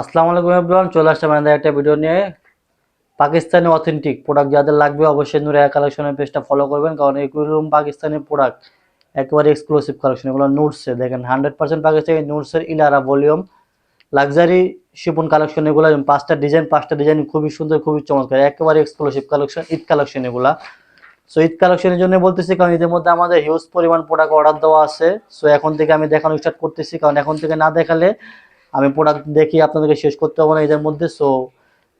আসসালামু আলাইকুম এভরিওয়ান, চলে আসছে আমাদের একটা ভিডিও নিয়ে। পাকিস্তানি অথেন্টিক প্রোডাক্ট যাদের লাগবে অবশ্যই নুরিয়া কালেকশনের পেজটা ফলো করবেন, কারণ এগুলো পাকিস্তানি প্রোডাক্ট একেবারে এক্সক্লুসিভ কালেকশন এগুলো নুটসে দেখেন হান্ড্রেড পার্সেন্ট পাকিস্তানি নুটসের ইলারা ভলিউম লাক্সারি শিপন কালেকশন এগুলো পাঁচটা ডিজাইন পাঁচটা ডিজাইন খুবই সুন্দর, খুবই চমৎকার, একেবারে এক্সক্লুসিভ কালেকশন ঈদ কালেকশন এগুলা। সো ঈদ কালেকশনের জন্য বলতেছি, কারণ এদের মধ্যে আমাদের হিউজ পরিমাণ প্রোডাক্ট অর্ডার দেওয়া আছে। সো এখন থেকে আমি দেখানো স্টার্ট করতেছি, কারণ এখন থেকে না দেখালে আমি প্রোডাক্ট দেখি, আপনাদেরকে শেষ করতে হবে না এদের মধ্যে সো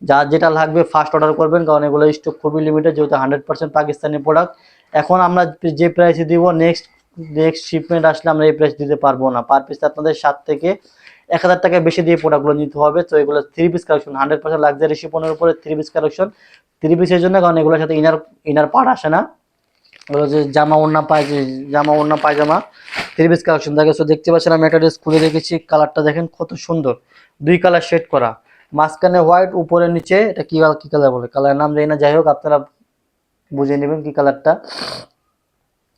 যার যেটা লাগবে ফার্স্ট অর্ডার করবেন, কারণ এগুলো স্টক খুবই লিমিটেড যেহেতু হান্ড্রেড পার্সেন্ট পাকিস্তানি প্রোডাক্ট এখন আমরা যে প্রাইসে দিব নেক্সট নেক্সট শিপমেন্ট আসলে আমরা এই প্রাইস দিতে পারব না। পার পিস আপনাদের সাত থেকে এক হাজার টাকা বেশি দিয়ে প্রোডাক্টগুলো নিতে হবে তো এগুলো three piece collection hundred percent luxury শিপনের উপরে থ্রি পিস কালেকশন থ্রি পিসের জন্য, কারণ এগুলোর সাথে ইনার ইনার পার্ট আসে না। ওগুলো যে জামা, ওড়না পায় জামা, ওড়না, পায়জামা। থ্রি কালেকশন থাকে সো দেখতে পাচ্ছেন আমি একটা ড্রেস খুলে রেখেছি। কালারটা দেখেন কত সুন্দর। দুই কালার শেড করা। মাঝখানে হোয়াইট উপরে নিচে, এটা কি কি কালার বলে? কালার নাম জানি না। যাই হোক, আপনারা বুঝে নেবেন কি কালারটা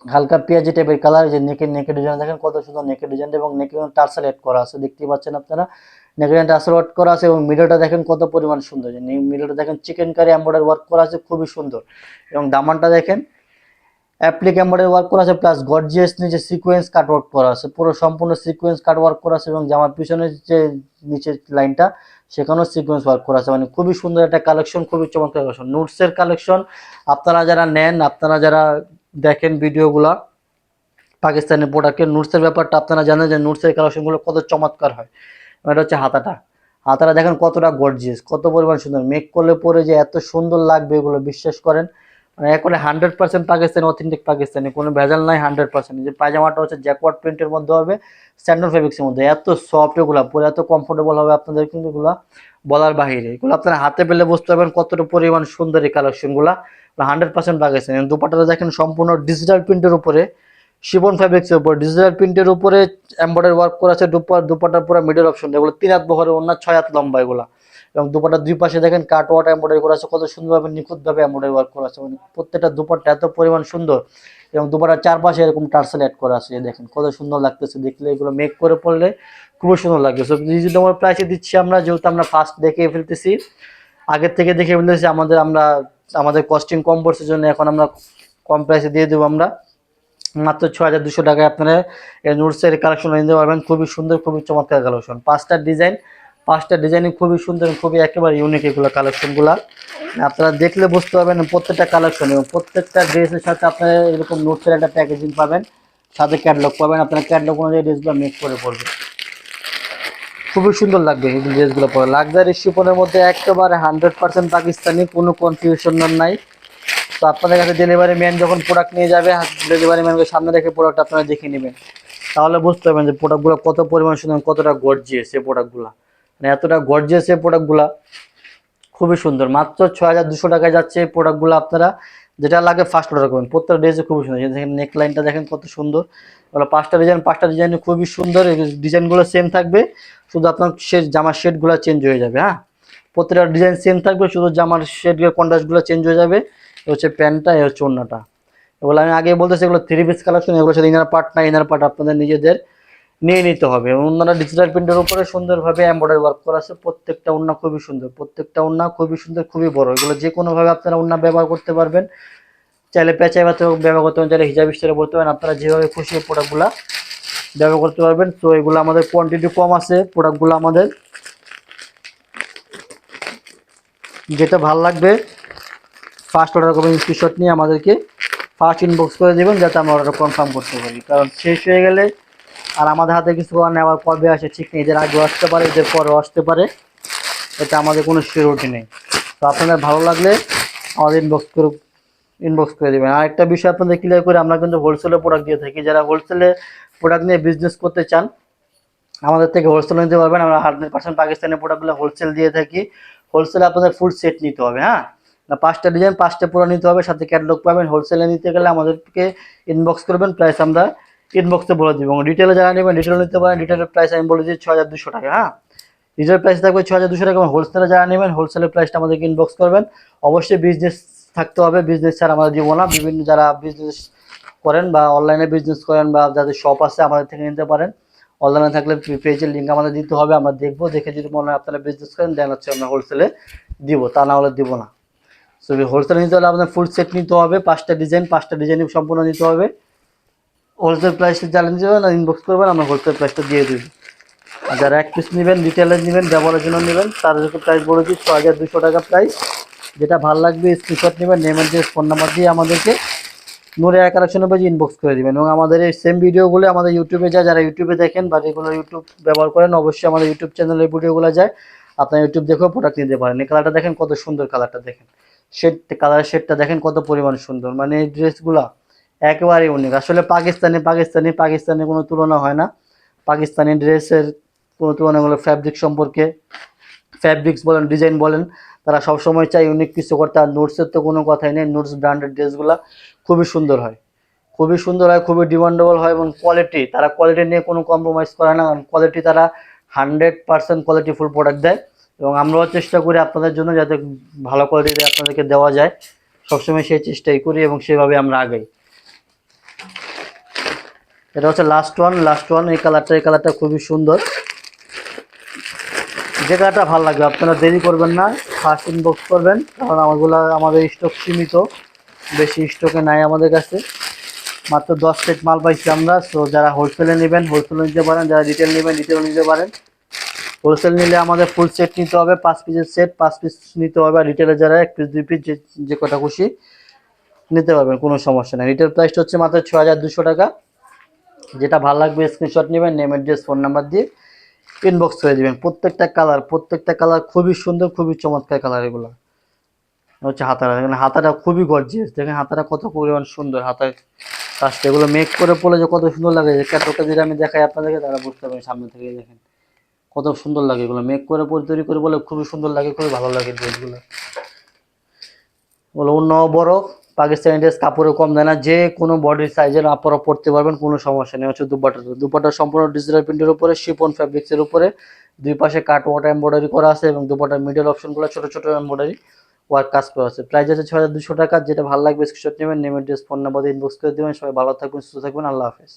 হালকা পেঁয়াজি টাইপের কালার যে নেকের নেকের ডিজাইন দেখেন, কত সুন্দর নেকের ডিজাইন এবং নেকের টার্সাল এড করা আছে। দেখতে পাচ্ছেন আপনারা। নেকের টার্সাল এড করা আছে এবং মিডলটা দেখেন কত পরিমাণ সুন্দর। যে মিডলটা দেখেন চিকেন কারি এম্বয়ডারি ওয়ার্ক করা আছে, খুবই সুন্দর। এবং দামানটা দেখেন অ্যাপ্লিক এম্বয়ডারি ওয়ার্ক করা আছে প্লাস গর্জিয়াস নিচে সিকোয়েন্স কাট ওয়ার্ক করা আছে, পুরো সম্পূর্ণ সিকোয়েন্স কাট ওয়ার্ক করা আছে এবং জামার পিছনের যে নিচের লাইনটা সেখানেও সিকোয়েন্স ওয়ার্ক করা আছে। মানে খুবই সুন্দর একটা কালেকশন খুবই চমৎকার কালেকশন নোটসের কালেকশন আপনারা যারা নেন, আপনারা যারা দেখেন ভিডিওগুলা পাকিস্তানি প্রোডাক্টের নোটসের ব্যাপারটা আপনারা জানেন যে নোটসের কালেকশনগুলো কত চমৎকার হয়। এটা হচ্ছে হাতাটা। হাতাটা দেখেন কতটা গর্জিয়াস কত পরিমাণ সুন্দর। মেক করলে পরে যে এত সুন্দর লাগবে এগুলো, বিশ্বাস করেন মানে একবারে hundred percent Pakistani authentic Pakistani, কোনো ভেজাল নাই হান্ড্রেড পার্সেন্ট যে পায়জামাটা হচ্ছে জ্যাকওয়ার্ড প্রিন্টের মধ্যে হবে স্ট্যান্ডার্ড ফেব্রিক্সের মধ্যে। এত সফট এগুলো, পরে এত কমফোর্টেবল হবে আপনাদের কিন্তু এগুলো বলার বাহিরে। এগুলো আপনারা হাতে পেলে বুঝতে পারবেন কতটা পরিমাণ সুন্দর এই কালেকশনগুলো হান্ড্রেড পার্সেন্ট পাকিস্তানি। দুপাটাটা দেখেন সম্পূর্ণ ডিজিটাল প্রিন্টের উপরে, শিবন ফ্যাব্রিক্সের উপর। ডিজিটাল প্রিন্টের উপরে এম্বয়ডারি ওয়ার্ক করা আছে দুপার দুপাটার পুরো মিডল অপশন এগুলো তিন হাত বহরে অন্য ছয় হাত লম্বা এগুলো। এবং দুপাটার দুই পাশে দেখেন কাট ওয়াট এম্বয়ডারি করা আছে, কত সুন্দরভাবে নিখুঁতভাবে এম্বয়ডারি ওয়ার্ক করা আছে। মানে প্রত্যেকটা দুপাটটা এত পরিমাণ সুন্দর এবং দুপাটার চারপাশে এরকম টার্সেল অ্যাড করা আছে দেখেন কত সুন্দর লাগতেছে দেখলে, এগুলো মেক করে পড়লে খুবই সুন্দর লাগবে। সো রিজনেবল প্রাইসে দিচ্ছি আমরা, যেহেতু আমরা ফার্স্ট দেখে ফেলতেছি, আগের থেকে দেখে ফেলতেছি, আমাদের আমরা, আমাদের কস্টিং কম পড়ছে, জন্য এখন আমরা কম প্রাইসে দিয়ে দেবো আমরা। মাত্র ছ হাজার দুশো টাকায় আপনারা এই নোটসের কালেকশন নিতে পারবেন, খুবই সুন্দর, খুবই চমৎকার কালেকশন পাঁচটা ডিজাইন পাঁচটা ডিজাইনিং খুবই সুন্দর খুবই একেবারে ইউনিক এগুলো কালেকশনগুলো আপনারা দেখলে বুঝতে পারবেন প্রত্যেকটা কালেকশন এবং প্রত্যেকটা ড্রেসের সাথে আপনারা এরকম নোটসের একটা প্যাকেজিং পাবেন, সাথে ক্যাটলগ পাবেন। আপনারা ক্যাটলগ অনুযায়ী ড্রেসগুলো মেক করে পড়বেন খুবই সুন্দর লাগবে এই ড্রেসগুলো পরে। লাক্সারি শিপনের মধ্যে একেবারে হান্ড্রেড পার্সেন্ট পাকিস্তানি, কোনো কনফিউশন নাই। তো আপনাদের কাছে ডেলিভারি ম্যান যখন প্রোডাক্ট নিয়ে যাবে ডেলিভারি ম্যানকে সামনে রেখে প্রোডাক্ট আপনারা দেখে নেবেন। তাহলে বুঝতে পারবেন যে প্রোডাক্টগুলো কত পরিমাণ সুন্দর কতটা গর্জিয়াস এই প্রোডাক্টগুলো মানে এতটা গর্জিয়াস এই প্রোডাক্টগুলো খুবই সুন্দর। মাত্র ছ হাজার দুশো টাকায় যাচ্ছে এই প্রোডাক্টগুলো আপনারা। যেটা লাগে ফার্স্ট অর্ডার করবেন। প্রত্যেকটা ড্রেসে খুবই সুন্দর। দেখেন নেক লাইনটা দেখেন কত সুন্দর। ওগুলো পাঁচটা ডিজাইন পাঁচটা ডিজাইন খুবই সুন্দর। ডিজাইনগুলো সেম থাকবে। শুধু আপনার সে জামার শেডগুলো চেঞ্জ হয়ে যাবে হ্যাঁ? প্রত্যেকটা ডিজাইন সেম থাকবে। শুধু জামার শেড কন্ট্রাস্টগুলো চেঞ্জ হয়ে যাবে। এ হচ্ছে প্যান্টটা, এ হচ্ছে অন্যটা এগুলো আমি আগে বলতেছি, এগুলো থ্রি পিস কালেকশন এগুলো সাথে ইনার পার্ট না ইনার পার্ট আপনাদের নিজেদের। নিয়ে নিতে হবে। অন্যান্য ডিজিটাল প্রিন্টের উপরে সুন্দরভাবে এম্বয়ডারি ওয়ার্ক করা আছে। প্রত্যেকটা ওড়না খুবই সুন্দর। প্রত্যেকটা ওড়না খুবই সুন্দর, খুবই বড়। এগুলো যে কোনোভাবে আপনারা ওড়না ব্যবহার করতে পারবেন। চাইলে পেঁচাই বাতে ব্যবহার করতে পারেন, চাইলে হিজাব স্টাইলে পড়তে পারেন। আপনারা যেভাবে খুশি প্রোডাক্টগুলো ব্যবহার করতে পারবেন। তো এগুলো আমাদের কোয়ান্টিটি কম আছে প্রোডাক্টগুলো আমাদের। যেটা ভালো লাগবে ফার্স্ট অর্ডার করবেন স্ক্রিনশট নিয়ে আমাদেরকে ফার্স্ট ইনবক্স করে দেবেন, যাতে আমরা অর্ডার কনফার্ম করতে পারি। কারণ শেষ হয়ে গেলে আর আমাদের হাতে কিছু আর নেওয়ার কবে আসে ঠিক নেই, এদের আগেও আসতে পারে, এদের পরেও আসতে পারে। এটা আমাদের কোনো সিওরিটি নেই। তো আপনাদের ভালো লাগলে আমাদের ইনবক্স করে ইনবক্স করে দেবেন। আর একটা বিষয় আপনাদের ক্লিয়ার করে, আমরা কিন্তু হোলসেলে প্রোডাক্ট দিয়ে থাকি। যারা হোলসেলে প্রোডাক্ট নিয়ে বিজনেস করতে চান, আমাদের থেকে হোলসেল নিতে পারবেন। আমরা হান্ড্রেড পার্সেন্ট পাকিস্তানি প্রোডাক্টগুলো হোলসেল দিয়ে থাকি। হোলসেলে আপনাদের ফুল সেট নিতে হবে হ্যাঁ? না, পাঁচটা ডিজাইন পাঁচটা পুরো নিতে হবে, সাথে ক্যাটলগ পাবেন। হোলসেলে নিতে গেলে আমাদেরকে ইনবক্স করবেন। প্রাইস আমরা ইনবক্সে বলে দিব এবং রিটেলে যারা নেবেন রিটেল নিতে পারেন রিটেলের প্রাইস আমি বলে দিচ্ছি ছ হাজার দুশো টাকা হ্যাঁ? রিটেল প্রাইস থাকবে ছ হাজার দুশো টাকা এবং হোলসেলে যারা নেবেন হোলসেলের প্রাইসটা আমাদেরকে ইনবক্স করবেন। অবশ্যই বিজনেস থাকতে হবে বিজনেস ছাড়া আমাদের দিব না। বিভিন্ন যারা বিজনেস করেন বা অনলাইনে বিজনেস করেন বা যাদের শপ আছে, আমাদের থেকে নিতে পারেন। অনলাইনে থাকলে পেজের লিঙ্ক আমাদের দিতে হবে, আমরা দেখব। দেখে যদি মনে হয় আপনারা বিজনেস করেন দেন হচ্ছে আমরা হোলসেলে দিব, তা না হলে দিব না। সো হোলসেলে নিতে হলে আপনার ফুল সেট নিতে হবে, পাঁচটা ডিজাইন পাঁচটা ডিজাইন সম্পূর্ণ নিতে হবে। হোলসেল প্রাইসটা চ্যালেঞ্জ দেবেন আর ইনবক্স করবেন, আমরা হোলসেল প্রাইসটা দিয়ে দিব। আর যারা এক পিস নেবেন রিটেলের নেবেন ব্যবহারের জন্য নেবেন তাদেরকে প্রাইস বলেছি ছ হাজার দুশো টাকা প্রাইস যেটা ভালো লাগবে স্ক্রিনশট নেবেন নেমের যে ফোন নাম্বার দিয়ে আমাদেরকে নুরিয়া কালেকশনের পেজে ইনবক্স করে দেবেন। এবং আমাদের এই সেম ভিডিওগুলো আমাদের ইউটিউবে যায়, যারা ইউটিউবে দেখেন বা যেগুলো ইউটিউব ব্যবহার করেন, অবশ্যই আমাদের ইউটিউব চ্যানেলের ভিডিওগুলো যায়। আপনার ইউটিউব দেখেও প্রোডাক্ট নিতে পারেন। এই কালারটা দেখেন, কত সুন্দর কালারটা দেখেন। শেড কালারের শেডটা দেখেন, কত পরিমাণ সুন্দর। মানে এই ড্রেসগুলা একেবারে ইউনিক আসলে পাকিস্তানি পাকিস্তানি পাকিস্তানি কোনো তুলনা হয় না। পাকিস্তানি ড্রেসের কোনো তুলনা হলো ফ্যাব্রিক সম্পর্কে। ফ্যাব্রিক্স বলেন ডিজাইন বলেন, তারা সবসময় চায় ইউনিক কিছু করতে। আর নোটসের তো কোনো কথাই নেই। নোটস ব্র্যান্ডেড ড্রেসগুলো খুবই সুন্দর হয়। খুবই সুন্দর হয়, খুবই ডিমান্ডেবল হয় এবং কোয়ালিটি তারা কোয়ালিটি নিয়ে কোনো কম্প্রোমাইজ করে না। কারণ কোয়ালিটি তারা হান্ড্রেড পার্সেন্ট কোয়ালিটিফুল প্রোডাক্ট দেয়। এবং আমরাও চেষ্টা করি আপনাদের জন্য যাতে ভালো কোয়ালিটি আপনাদেরকে দেওয়া যায়। সবসময় সেই চেষ্টাই করি এবং সেভাবে আমরা আগাই। এটা হচ্ছে লাস্ট ওয়ান লাস্ট ওয়ান এই কালারটা এই কালারটা খুবই সুন্দর। যে কালারটা ভালো লাগবে, আপনারা দেরি করবেন না ফার্স্ট ইনবক্স করবেন, কারণ আমাগুলো, আমাদের স্টক সীমিত, বেশি স্টকে নাই আমাদের কাছে। মাত্র দশ সেট মাল পাইছি আমরা সো যারা হোলসেলে নেবেন হোলসেলে নিতে পারেন, যারা রিটেল নেবেন রিটেল নিতে পারেন। হোলসেল নিলে আমাদের ফুল সেট নিতে হবে, পাঁচ পিসের সেট পাঁচ পিস নিতে হবে, আর রিটেলে যারা এক পিস দুই পিস যে যে কটা খুশি নিতে পারবেন, কোনো সমস্যা নেই। রিটেল প্রাইসটা হচ্ছে মাত্র ছ হাজার দুশো টাকা। যেটা ভালো লাগবে স্ক্রিনশট নেবেন নেম অ্যাড্রেস ফোন নাম্বার দিয়ে ইনবক্স করে দেবেন। প্রত্যেকটা কালার প্রত্যেকটা কালার খুবই সুন্দর, খুবই চমৎকার কালার এগুলো। হচ্ছে হাতাটা দেখেন হাতাটা খুবই গর্জিয়াস দেখেন হাতাটা কত পরিমাণ সুন্দর, হাতার কাজটা এগুলো মেক করে পড়লে যে কত সুন্দর লাগে। ক্যাটলটা যদি আমি দেখাই আপনাদেরকে তারা বুঝতে পারবেন সামনে থেকে দেখেন কত সুন্দর লাগে এগুলো। মেক করে পরে তৈরি করে বলে খুবই সুন্দর লাগে, খুবই ভালো লাগে ড্রেসগুলো বলো অন্য বড় পাকিস্তানি ড্রেস কাপড়ও কম দেয় না, যে কোনো বডির সাইজের আপনারা পড়তে পারবেন, কোনো সমস্যা নেই, হচ্ছে দুপাটা দুপাটা সম্পূর্ণ ডিজিটাল প্রিন্টের উপরে শিপন ফ্যাব্রিক্সের উপরে, দুই পাশে কাট ওয়াটার এম্ব্রয়ডারি করা আছে এবং দুপাটার মিডল অপশনগুলো ছোটো ছোটো এমব্রয়ডারি ওয়ার্ক কাজ করা আছে। প্রাইস আছে ছয় হাজার দুশো টাকা, যেটা ভালো লাগবে স্ক্রিনশট নেবেন নেমের ড্রেস ফোন নাম্বার ইনবক্স করে দেবেন। সবাই ভালো থাকবেন, সুস্থ থাকবেন, আল্লাহ হাফেজ।